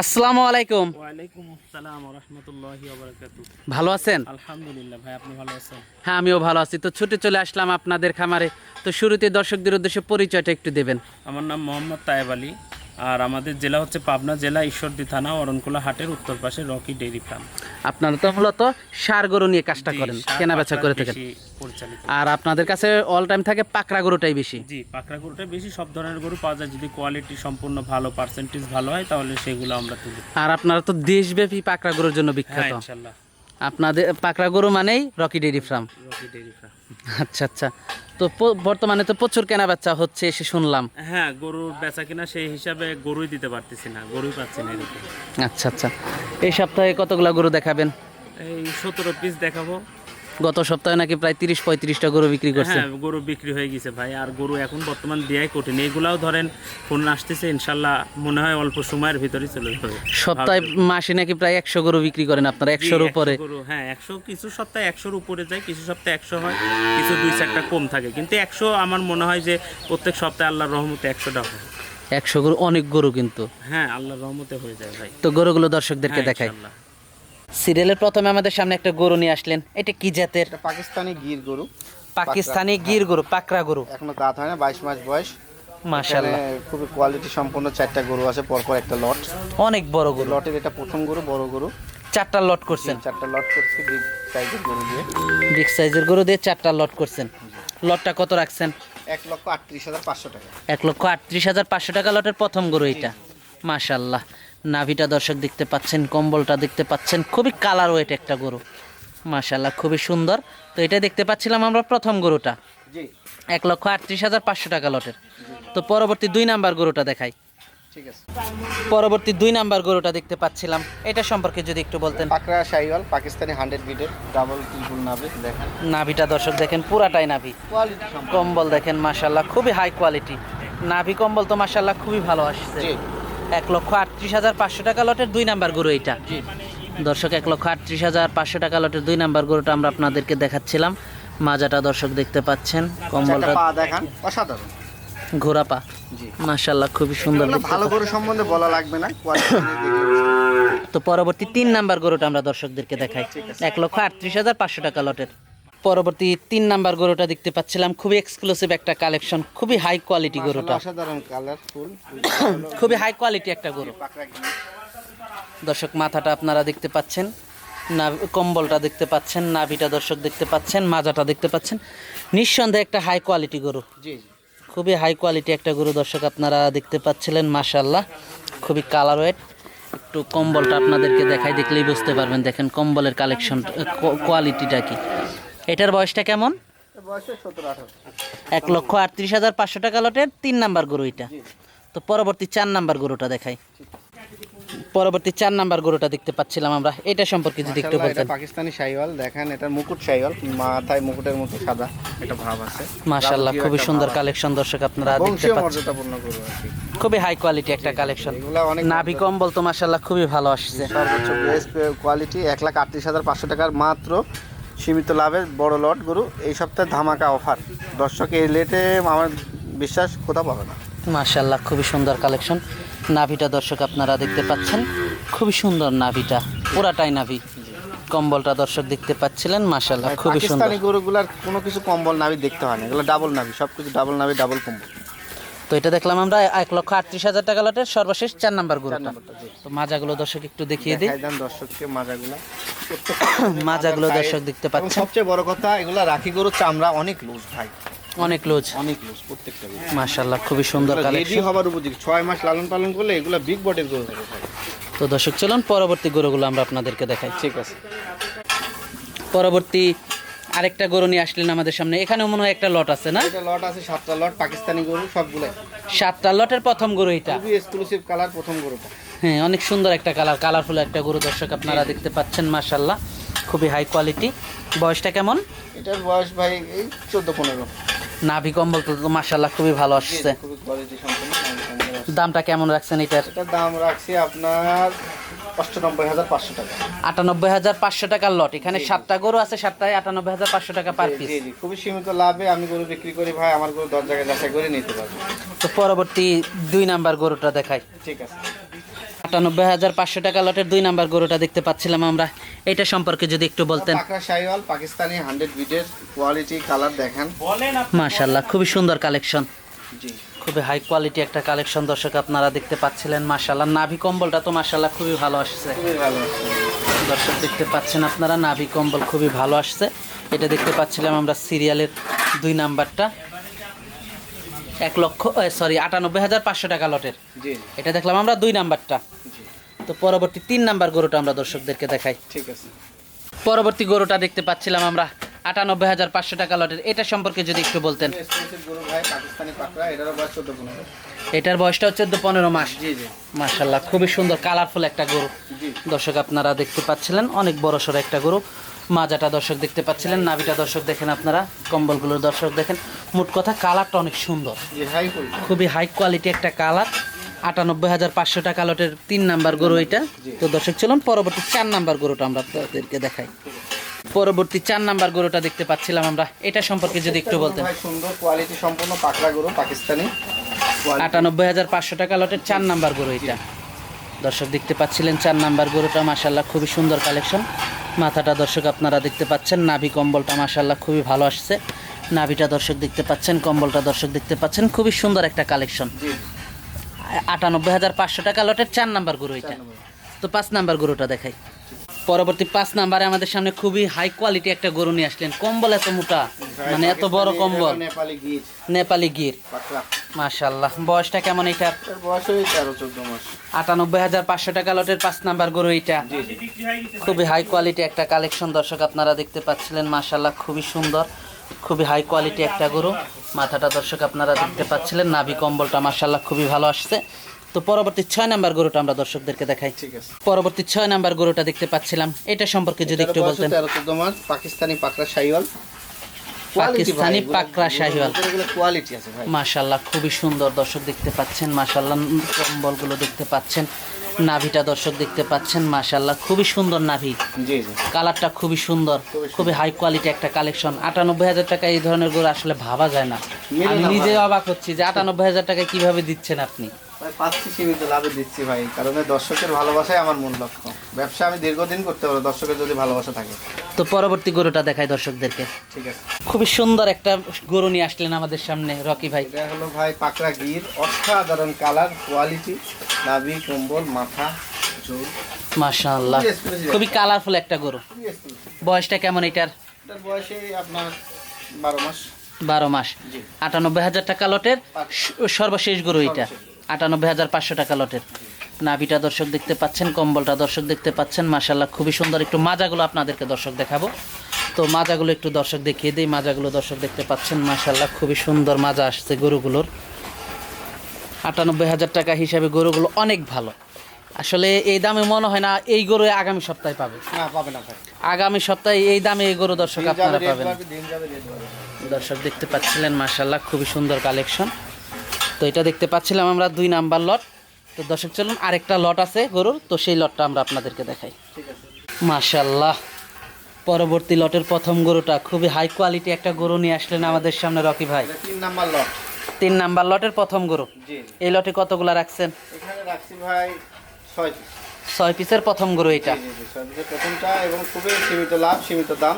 আসসালামু আলাইকুম। ওয়ালাইকুম আসসালাম রহমতুল্লাহি ভালো আছেন? আলহামদুলিল্লাহ ভাই আপনি ভালো আছেন? হ্যাঁ আমিও ভালো আছি। তো ছুটে চলে আসলাম আপনাদের খামারে। তো শুরুতে দর্শকদের উদ্দেশ্যে পরিচয়টা একটু দেবেন। আমার নাম মোহাম্মদ তায়েব আলী। আর আমাদের জেলা হচ্ছে পাবনা জেলা ঈশ্বরদী থানা অরণকুলা হাটের উত্তর পাশে রকি ডেইরি ফার্ম। আপনারা তো মূলত সার গরু নিয়ে কাজটা করেন কেনা বেচা করে থাকেন। আর আপনাদের কাছে অল টাইম থাকে পাকড়া গরুটাই বেশি? জি পাকড়া গরুটা বেশি সব ধরনের গরু পাওয়া যায়। যদি কোয়ালিটি সম্পূর্ণ ভালো পার্সেন্টেজ ভালো হয় তাহলে সেগুলো আমরা তুলি। আর আপনারা তো দেশব্যাপী পাকড়া গরুর জন্য হ্যাঁ বিখ্যাত ইনশাল্লাহ। আপনাদের পাকড়া গরু মানেই Rocky dairy farm. Rocky farm. আচ্ছা আচ্ছা। তো বর্তমানে তো প্রচুর কেনা বেচা হচ্ছে এসে শুনলাম। হ্যাঁ গরুর বেচা কিনা সেই হিসাবে গরুই দিতে পারতেছি না গরুই পাচ্ছি না আচ্ছা আচ্ছা। এই সপ্তাহে কতগুলো গরু দেখাবেন? এই সতেরো পিস দেখাবো। গত সপ্তাহে নাকি প্রায় তিরিশ পঁয়ত্রিশটা গরু বিক্রি করছে হ্যাঁ গরু বিক্রি হয়ে গেছে ভাই আর গরু এখন বর্তমান দেয়াই কঠিন। এগুলাও ধরেন ফোন আসতেছে ইনশাল্লাহ মনে হয় অল্প সময়ের ভিতরে চলে যাবে। সপ্তাহে মাসে নাকি প্রায় একশো গরু বিক্রি করেন আপনারা একশোর উপরে। গরু হ্যাঁ একশো কিছু সপ্তাহে একশোর উপরে যায় কিছু সপ্তাহে একশো হয় কিছু দুই চারটা কম থাকে। কিন্তু একশো আমার মনে হয় যে প্রত্যেক সপ্তাহে আল্লাহর রহমতে একশোটা হয়। একশো গরু অনেক গরু কিন্তু। হ্যাঁ আল্লাহর রহমতে হয়ে যায় ভাই। তো গরুগুলো দর্শকদেরকে হ্যাঁ, দেখাই। সিরিয়ালের প্রথমে আমাদের সামনে একটা গরু নিয়ে আসলেন। এটা কি জাতের? পাকিস্তানি গির গরু। পাকিস্তানি গির গরু পাকড়া গরু। এখনও দাঁত হয় না বাইশ মাস বয়স। মাশাল্লাহ এখানে খুবই কোয়ালিটি সম্পন্ন চারটা গরু আছে পরপর একটা লট অনেক বড় গরু। লটের এটা প্রথম গরু বড় গরু। চারটা লট করছেন। চারটা লট করছে বিগ সাইজের গরু দিয়ে। বিগ সাইজের গরু দিয়ে চারটা লট করছেন। লটটা কত রাখছেন? এক লক্ষ আটত্রিশ হাজার পাঁচশো টাকা। এক লক্ষ আটত্রিশ হাজার পাঁচশো টাকা লটের প্রথম গরু এটা। মাশাল্লাহ নাভিটা দর্শক দেখতে পাচ্ছেন কম্বলটা দেখতে পাচ্ছেন। খুবই কালার ওয়েট একটা গরু। মাশাল্লাহ খুবই সুন্দর। তো এটা দেখতে পাচ্ছিলাম আমরা প্রথম গরুটা। এক লক্ষ আটত্রিশ হাজার পাঁচশো টাকা লটের। তো পরবর্তী দুই নাম্বার গরুটা দেখাই। ঠিক আছে। পরবর্তী দুই নাম্বার গরুটা দেখতে পাচ্ছিলাম। এটা সম্পর্কে যদি একটু বলতেন। পাকড়া শাহিওয়াল পাকিস্তানি হান্ড্রেড বিডের ডাবল ত্রিপুল নাবে দেখেন। নাভিটা দর্শক দেখেন পুরাটাই নাভি। কম্বল দেখেন মাশাল্লাহ খুবই হাই কোয়ালিটি নাভি কম্বল তো মাশাল্লাহ খুবই ভালো আসছে। এক লক্ষ আটত্রিশ হাজার পাঁচশো টাকা লটের দুই নাম্বার গরু এইটা। দর্শক এক লক্ষ আটত্রিশ হাজার পাঁচশো টাকা লটের দুই নাম্বার গরুটা আমরা আপনাদেরকে দেখাচ্ছিলাম। মাজাটা দর্শক দেখতে পাচ্ছেন কম্বলটা দেখান অসাধারণ। ঘোড়া পা। জি। মাশাল্লাহ খুবই সুন্দর ভালো গরু সম্বন্ধে বলা লাগবে না তো পরবর্তী তিন নাম্বার গরুটা আমরা দর্শকদেরকে দেখাই। এক লক্ষ আটত্রিশ হাজার পাঁচশো টাকা লটের। পরবর্তী তিন নাম্বার গরুটা দেখতে পাচ্ছিলাম। খুবই এক্সক্লুসিভ একটা কালেকশন খুবই হাই কোয়ালিটি গরুটা। খুবই হাই কোয়ালিটি একটা গরু। দর্শক মাথাটা আপনারা দেখতে পাচ্ছেন না কম্বলটা দেখতে পাচ্ছেন নাভিটা দর্শক দেখতে পাচ্ছেন মাজাটা দেখতে পাচ্ছেন। নিঃসন্দেহে একটা হাই কোয়ালিটি গরু। খুবই হাই কোয়ালিটি একটা গরু দর্শক আপনারা দেখতে পাচ্ছিলেন মাশাল্লাহ খুবই কালার ওয়েট একটু কম্বলটা আপনাদেরকে দেখাই দেখলেই বুঝতে পারবেন। দেখেন কম্বলের কালেকশন কোয়ালিটিটা কি। এটার বয়সটা কেমন? এক লক্ষ আটত্রিশ হাজার পাঁচশো টাকা লটের তিন নাম্বার গরু এটা। তো পরবর্তী চার নাম্বার গরুটা দেখাই। পরবর্তী চার নাম্বার গরুটা দেখতে পাচ্ছিলাম আমরা। এটা সম্পর্কে যদি একটু বলতেন। পাকিস্তানি শাহিওয়াল দেখেন এটা মুকুট শাহিওয়াল মাথায় মুকুটের মতো সাদা এটা ভাব আছে। রাজকীয় খুবই সুন্দর কালেকশন দর্শক আপনারা দেখতে পাচ্ছেন। মর্যাদাপূর্ণ গরু আর খুবই হাই কোয়ালিটি একটা কালেকশন নাভি কম্বল তো মাশাল্লাহ খুবই ভালো আসছে। সর্বোচ্চ বেস্ট কোয়ালিটি এক লাখ আটত্রিশ হাজার পাঁচশো টাকার মাত্র। সীমিত লাভের বড় লট গরু। এই সপ্তাহে ধামাকা অফার। দর্শক এই লেটে আমার বিশ্বাস কোথাও পাবে না। মার্শাল্লাহ খুবই সুন্দর কালেকশন। নাভিটা দর্শক আপনারা দেখতে পাচ্ছেন। খুবই সুন্দর নাভিটা পুরাটাই নাভি। কম্বলটা দর্শক দেখতে পাচ্ছিলেন মাশাল্লাহ খুবই সুন্দর। গরুগুলার কোনো কিছু কম্বল নাভি দেখতে হয় না। এগুলো ডাবল নাভি সব কিছু ডাবল নাভি ডাবল কম্বল। তো এটা দেখলাম আমরা এক লক্ষ আটত্রিশ হাজার টাকা লটের সর্বশেষ চার নাম্বার গরুটা। তো মাজাগুলো দর্শক একটু দেখিয়ে দিই। দেন দর্শককে মাজাগুলা। মাজাগুলো দর্শক দেখতে পাচ্ছেন। সবচেয়ে বড় কথা এগুলা রাখি গরুর চামড়া অনেক লুজ ভাই। অনেক লোজ অনেক লুজ প্রত্যেকটা গরু মাশাল্লাহ খুবই সুন্দর রেডি কালেকশন হবার উপযোগী। ছয় মাস লালন পালন করলে এগুলো বিগ বটের গরু হবে তো দর্শক চলুন পরবর্তী গরুগুলো আমরা আপনাদেরকে দেখাই। ঠিক আছে। পরবর্তী আরেকটা গরু নিয়ে আসলেন আমাদের সামনে। এখানেও মনে হয় একটা লট আছে না? এটা লট আছে সাতটা লট পাকিস্তানি গরু সবগুলো সাতটা লটের প্রথম গরু এটা। খুবই এক্সক্লুসিভ কালার প্রথম গরুটা। হ্যাঁ অনেক সুন্দর একটা কালার কালারফুল একটা গরু দর্শক আপনারা দেখতে পাচ্ছেন মাশাল্লাহ খুবই হাই কোয়ালিটি বয়সটা কেমন? এটার বয়স ভাই এই চোদ্দ পনেরো। নাভি কম্বল তো মাশাল্লাহ খুবই ভালো আসছে। খুবই কোয়ালিটি সম্পন্ন সম্পন্ন দামটা কেমন রাখছেন এটার? এটার দাম রাখছি আপনার অষ্টানব্বই হাজার পাঁচশো টাকা। আটানব্বই হাজার পাঁচশো টাকার লট এখানে সাতটা গরু আছে সাতটায় আটানব্বই হাজার পাঁচশো টাকা পার পিস জি জি খুবই সীমিত লাভে আমি গরু বিক্রি করি ভাই আমার গরু দশ জায়গায় যাচাই করে নিতে পারব। তো পরবর্তী দুই নাম্বার গরুটা দেখাই। ঠিক আছে। আটানব্বই হাজার পাঁচশো টাকা লটের দুই নাম্বার গরুটা দেখতে পাচ্ছিলাম আমরা। এটা সম্পর্কে যদি একটু বলতেন। পাকিস্তানি হান্ড্রেড বিটের কোয়ালিটি কালার দেখেন। মাশাল্লাহ খুবই সুন্দর কালেকশন খুবই হাই কোয়ালিটি একটা কালেকশন দর্শক আপনারা দেখতে পাচ্ছিলেন মাশাল্লাহ নাভি কম্বলটা তো মাশাল্লাহ খুবই ভালো আসছে। দর্শক দেখতে পাচ্ছেন আপনারা নাভি কম্বল খুবই ভালো আসছে। এটা দেখতে পাচ্ছিলাম আমরা সিরিয়ালের দুই নাম্বারটা। এক লক্ষ সরি আটানব্বই হাজার পাঁচশো টাকা লটের। এটা দেখলাম আমরা দুই নাম্বারটা। তো পরবর্তী তিন নাম্বার গরুটা আমরা দর্শকদেরকে দেখাই। ঠিক আছে। পরবর্তী গরুটা দেখতে পাচ্ছিলাম আমরা আটানব্বই হাজার পাঁচশো টাকা লটের। এটা সম্পর্কে যদি একটু বলতেন। এটার বয়সটা হচ্ছে চোদ্দ পনেরো মাস। জি খুবই সুন্দর কালারফুল একটা গরু। দর্শক আপনারা দেখতে পাচ্ছিলেন অনেক বড় সড়ো একটা গরু। মাজাটা দর্শক দেখতে পাচ্ছিলেন নাভিটা দর্শক দেখেন আপনারা কম্বলগুলোর দর্শক দেখেন। মোট কথা কালারটা অনেক সুন্দর। খুবই হাই কোয়ালিটি একটা কালার। আটানব্বই হাজার পাঁচশো টাকা লটের তিন নাম্বার গরু এটা। তো দর্শক চলুন পরবর্তী চার নাম্বার গরুটা আমরা আপনাদেরকে দেখাই। পরবর্তী চার নাম্বার গরুটা দেখতে পাচ্ছিলাম আমরা। এটা সম্পর্কে যদি একটু বলতেন। সুন্দর কোয়ালিটি সম্পূর্ণ পাকড়া গরু পাকিস্তানি। আটানব্বই হাজার পাঁচশো টাকা লটের চার নাম্বার গরু এটা। দর্শক দেখতে পাচ্ছিলেন চার নাম্বার গরুটা মাসাল্লাহ খুবই সুন্দর কালেকশন মাথাটা দর্শক আপনারা দেখতে পাচ্ছেন নাভি কম্বলটা মাসাল্লাহ খুবই ভালো আসছে। নাভিটা দর্শক দেখতে পাচ্ছেন কম্বলটা দর্শক দেখতে পাচ্ছেন খুবই সুন্দর একটা কালেকশন। আটানব্বই হাজার পাঁচশো টাকা লটের চার নাম্বার গরু এটা। তো পাঁচ নাম্বার গরুটা দেখাই। পরবর্তী পাঁচ নাম্বারে আমাদের সামনে খুবই হাই কোয়ালিটি একটা গরু নিয়ে আসলেন। কম্বল এত মোটা মানে এত বড় কম্বল। নেপালি গির। মাশাল্লাহ বয়সটা কেমন মাস। আটানব্বই হাজার পাঁচশো টাকা লটের পাঁচ নাম্বার গরু এটা খুবই হাই কোয়ালিটি একটা কালেকশন দর্শক আপনারা দেখতে পাচ্ছিলেন মাশাল্লাহ খুবই সুন্দর খুবই হাই কোয়ালিটি একটা গরু। মাথাটা দর্শক আপনারা দেখতে পাচ্ছিলেন নাভি কম্বলটা মাশাল্লাহ খুবই ভালো আসছে। তো পরবর্তী ছয় নাম্বার গরুটা আমরা দর্শকদেরকে দেখাই। ঠিক আছে। পরবর্তী ছয় নাম্বার গরুটা দেখতে পাচ্ছিলাম। এটা সম্পর্কে যদি একটু বলতেন। পাকিস্তানি পাকড়া শাহিওয়াল। পাকিস্তানি শাহিওয়াল। মাশাল্লাহ খুবই সুন্দর দর্শক দেখতে পাচ্ছেন। মাশাল্লাহ কম্বলগুলো দেখতে পাচ্ছেন। নাভিটা দর্শক দেখতে পাচ্ছেন। মাশাল্লাহ খুবই সুন্দর নাভি। কালারটা খুবই সুন্দর। খুবই হাই কোয়ালিটি একটা কালেকশন আটানব্বই হাজার টাকা এই ধরনের গরু আসলে ভাবা যায় না। আমি নিজে অবাক হচ্ছি যে আটানব্বই হাজার টাকা কীভাবে দিচ্ছেন আপনি? ভাই পাচ্ছি সীমিত লাভে দিচ্ছি ভাই কারণ দর্শকের ভালোবাসাই আমার মূল লক্ষ্য। ব্যবসা আমি দীর্ঘদিন করতে পারব দর্শকের যদি ভালোবাসা থাকে। তো পরবর্তী গরুটা দেখাই দর্শকদেরকে। ঠিক আছে। খুবই সুন্দর একটা গরু নিয়ে আসলেন আমাদের সামনে রকি ভাই। এটা হলো ভাই পাকড়া গির অসাধারণ কালার কোয়ালিটি নাভি কম্বল মাথা ঝোল। মাশাআল্লাহ। খুবই কালারফুল একটা গরু। বয়সটা কেমন এটার? এটার বয়সে আপনার বারো মাস। বারো মাস। আটানব্বই হাজার টাকা লটের সর্বশেষ গরু এটা। আটানব্বই হাজার পাঁচশো টাকা লটের। নাভিটা দর্শক দেখতে পাচ্ছেন কম্বলটা দর্শক দেখতে পাচ্ছেন। মাসাল্লাহ খুবই সুন্দর একটু মাজাগুলো আপনাদেরকে দর্শক দেখাবো। তো মাজাগুলো একটু দর্শক দেখিয়ে দিই মাজাগুলো দর্শক দেখতে পাচ্ছেন। মাসাল্লাহ খুবই সুন্দর মাজা আসছে গরুগুলোর। আটানব্বই হাজার টাকা হিসাবে গরুগুলো অনেক ভালো। আসলে এই দামে মনে হয় না এই গরু আগামী সপ্তাহে পাবে। আগামী সপ্তাহে এই দামে এই গরু দর্শক আপনারা পাবেন। দর্শক দেখতে পাচ্ছিলেন মাশাল্লাহ খুবই সুন্দর কালেকশন। তো এটা দেখতে পাচ্ছিলাম আমরা দুই নাম্বার লট। তো দর্শক চলুন আরেকটা লট আছে গরুর। তো সেই লটটা আমরা আপনাদেরকে দেখাই। মাশাল্লাহ পরবর্তী লটের প্রথম গরুটা। খুবই হাই কোয়ালিটি একটা গরু নিয়ে আসলেন আমাদের সামনে রকি ভাই। তিন নাম্বার লট। তিন নাম্বার লটের প্রথম গরু। এই লটে কতগুলা রাখছেন? এখানে রাখছি ভাই ছয় ছয় পিসের প্রথম গরু এটা। প্রথমটা এবং খুবই সীমিত লাভ সীমিত দাম।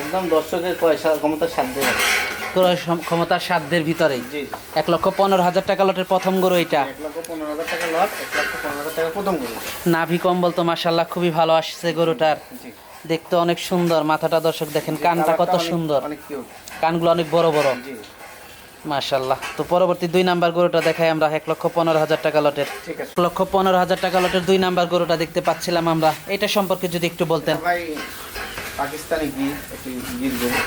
একদম দর্শকের পয়সা ক্ষমতার সাধ্য ক্রয় ক্ষমতার সাধ্যের ভিতরেই এক লক্ষ পনেরো হাজার টাকা লটের প্রথম গরু এটা। নাভি কম্বল তো মাশাল্লাহ খুবই ভালো আসছে গরুটার। দেখতে অনেক সুন্দর মাথাটা দর্শক দেখেন কানটা কত সুন্দর। কানগুলো অনেক বড় বড়। জি। মাশাল্লাহ তো পরবর্তী দুই নাম্বার গরুটা দেখাই আমরা এক লক্ষ পনেরো হাজার টাকা লটের। এক লক্ষ পনেরো হাজার টাকা লটের দুই নাম্বার গরুটা দেখতে পাচ্ছিলাম আমরা। এটা সম্পর্কে যদি একটু বলতেন। পাকিস্তানি গির একটি গির গরু।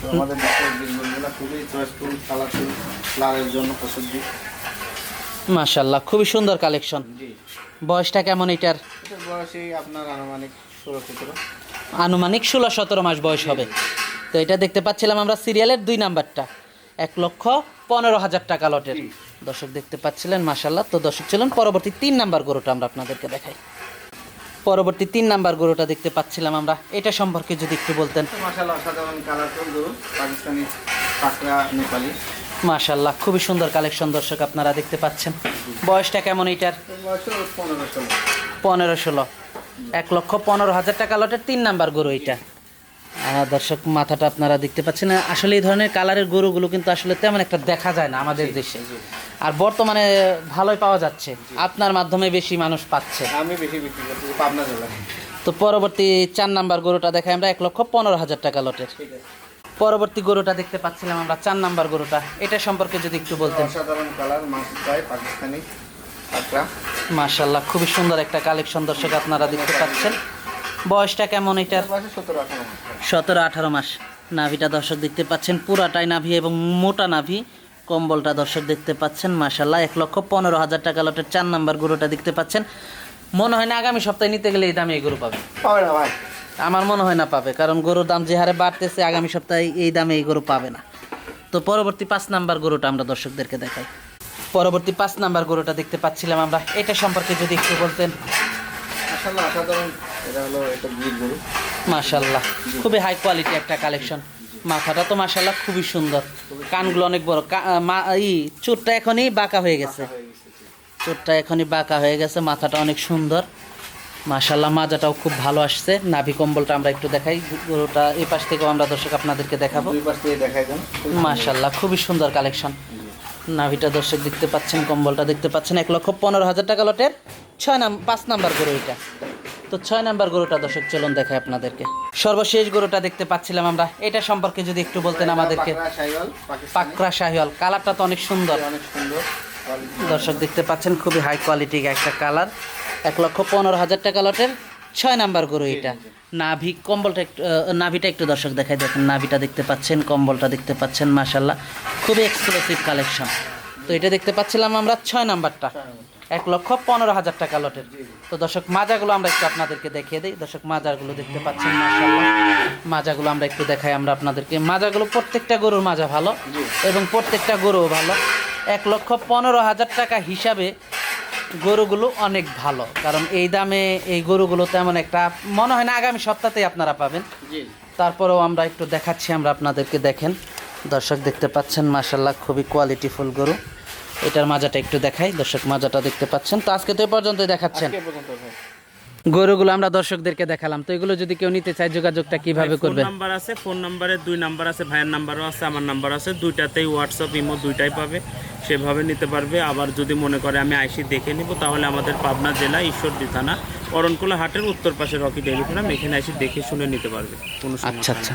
তো আমাদের দেশের গির গরুগুলো খুবই চয়েসফুল কালারফুল লালের জন্য প্রসিদ্ধি। মাশাল্লাহ খুবই সুন্দর কালেকশন। জি। বয়সটা কেমন এটার? এটার বয়সে আপনার আনুমানিক ষোলো সতেরো। আনুমানিক ষোলো সতেরো মাস বয়স হবে। তো এটা দেখতে পাচ্ছিলাম আমরা সিরিয়ালের দুই নাম্বারটা। এক লক্ষ পনেরো হাজার টাকা লটের। দর্শক দেখতে পাচ্ছিলেন মাশাল্লাহ তো দর্শক ছিলেন পরবর্তী তিন নাম্বার গরুটা আমরা আপনাদেরকে দেখাই। পরবর্তী তিন নাম্বার গরুটা দেখতে পাচ্ছিলাম আমরা। এটা সম্পর্কে যদি একটু বলতেন। মাশাল্লাহ খুবই সুন্দর কালেকশন দর্শক আপনারা দেখতে পাচ্ছেন। বয়সটা কেমন এইটার? পনেরো ষোলো। এক লক্ষ পনেরো হাজার টাকা লটের তিন নাম্বার গরু আহ, দর্শক মাথাটা আপনারা দেখতে পাচ্ছেন। আসলে এই ধরনের কালারের গরুগুলো কিন্তু আসলে তেমন একটা দেখা যায় না আমাদের দেশে। আর বর্তমানে ভালোই পাওয়া যাচ্ছে। আপনার মাধ্যমে বেশি মানুষ পাচ্ছে। আমি বেশি বিক্রি করতেছি পাবনা জেলায়। তো পরবর্তী চার নাম্বার গরুটা দেখাই আমরা এক লক্ষ পনেরো হাজার টাকা লটের। পরবর্তী গরুটা দেখতে পাচ্ছিলাম আমরা চার নাম্বার গরুটা। এটা সম্পর্কে যদি একটু বলতেন। অসাধারণ কালার মাছ প্রায় পাকিস্তানি মাশাল্লাহ খুবই সুন্দর একটা কালেকশন দর্শক আপনারা দেখতে পাচ্ছেন। বয়সটা কেমন এটার? সতেরো আঠারো মাস। নাভিটা দর্শক দেখতে পাচ্ছেন পুরাটাই নাভি এবং মোটা নাভি। কম্বলটা দর্শক দেখতে পাচ্ছেন মাশাল্লাহ এক লক্ষ পনেরো হাজার টাকা লটের চার নাম্বার গরুটা দেখতে পাচ্ছেন। মনে হয় না আগামী সপ্তাহে নিতে গেলে এই দামে এই গরু পাবে। পাবে না ভাই। আমার মনে হয় না পাবে কারণ গরুর দাম যে হারে বাড়তেছে আগামী সপ্তাহে এই দামে এই গরু পাবে না। তো পরবর্তী পাঁচ নাম্বার গরুটা আমরা দর্শকদেরকে দেখাই। পরবর্তী পাঁচ নাম্বার গরুটা দেখতে পাচ্ছিলাম আমরা। এটা সম্পর্কে যদি একটু বলতেন। মাসাল্লাহ খুবই হাই কোয়ালিটি একটা কালেকশন মাথাটা তো মাশাল্লাহ খুবই সুন্দর। কানগুলো অনেক বড়। ই চুরটা এখনই বাঁকা হয়ে গেছে। চোরটা এখনই বাঁকা হয়ে গেছে মাথাটা অনেক সুন্দর। মাশাল্লাহ মাজাটাও খুব ভালো আসছে। নাভি কম্বলটা আমরা একটু দেখাই। গরুটা এই পাশ থেকেও আমরা দর্শক আপনাদেরকে দেখাবো। মাশাল্লাহ খুবই সুন্দর কালেকশন। নাভিটা দর্শক দেখতে পাচ্ছেন কম্বলটা দেখতে পাচ্ছেন। এক লক্ষ পনেরো হাজার টাকা লটের ছয় নাম পাঁচ নাম্বার গরু এটা। তো ছয় নাম্বার গরুটা দর্শক চলুন দেখাই আপনাদেরকে। সর্বশেষ গরুটা দেখতে পাচ্ছিলাম আমরা। এটা সম্পর্কে যদি একটু বলতেন আমাদেরকে। পাকরা শাহিওয়াল কালারটা তো অনেক সুন্দর। অনেক সুন্দর দর্শক দেখতে পাচ্ছেন খুবই হাই কোয়ালিটি একটা কালার। এক লক্ষ পনেরো হাজার টাকা লটের ছয় নাম্বার গরু এটা। নাভি কম্বলটা একটু নাভিটা একটু দর্শক দেখাই দেখেন। নাভিটা দেখতে পাচ্ছেন কম্বলটা দেখতে পাচ্ছেন মাশাল্লাহ খুবই এক্সক্লুসিভ কালেকশন তো এটা দেখতে পাচ্ছিলাম আমরা ছয় নাম্বারটা। এক লক্ষ পনেরো হাজার টাকা লটের। তো দর্শক মাজাগুলো আমরা একটু আপনাদেরকে দেখিয়ে দিই। দর্শক মাজাগুলো দেখতে পাচ্ছেন মাজাগুলো আমরা একটু দেখাই আমরা আপনাদেরকে। মাজাগুলো প্রত্যেকটা গরুর মাজা ভালো এবং প্রত্যেকটা গরুও ভালো। এক লক্ষ পনেরো হাজার টাকা হিসাবে গরুগুলো অনেক ভালো। কারণ এই দামে এই গরুগুলো তেমন একটা মনে হয় না আগামী সপ্তাহতেই আপনারা পাবেন। তারপরেও আমরা একটু দেখাচ্ছি আমরা আপনাদেরকে দেখেন। দর্শক দেখতে পাচ্ছেন মাসাল্লাহ খুবই কোয়ালিটিফুল গরু। এটার মাজাটা একটু দেখাই দর্শক মাজাটা দেখতে পাচ্ছেন। তো আজকে তো পর্যন্তই দেখাচ্ছেন। কে পর্যন্ত ভাই। গরুগুলো আমরা দর্শকদেরকে দেখালাম। তো এগুলো যদি কেউ নিতে চায় যোগাযোগটা কীভাবে করবে নাম্বার আছে ফোন নাম্বারে দুই নাম্বার আছে ভাইয়ের নাম্বারও আছে আমার নাম্বার আছে। দুইটাতেই হোয়াটসঅ্যাপ ইমো দুইটাই পাবে। সেভাবে নিতে পারবে। আবার যদি মনে করে আমি আইসি দেখে নিব তাহলে আমাদের পাবনা জেলা ঈশ্বরদী থানা অরণকুলা হাটের উত্তর পাশে রকি ফার্ম এখানে এসে দেখে শুনে নিতে পারবে। কোনো আচ্ছা আচ্ছা।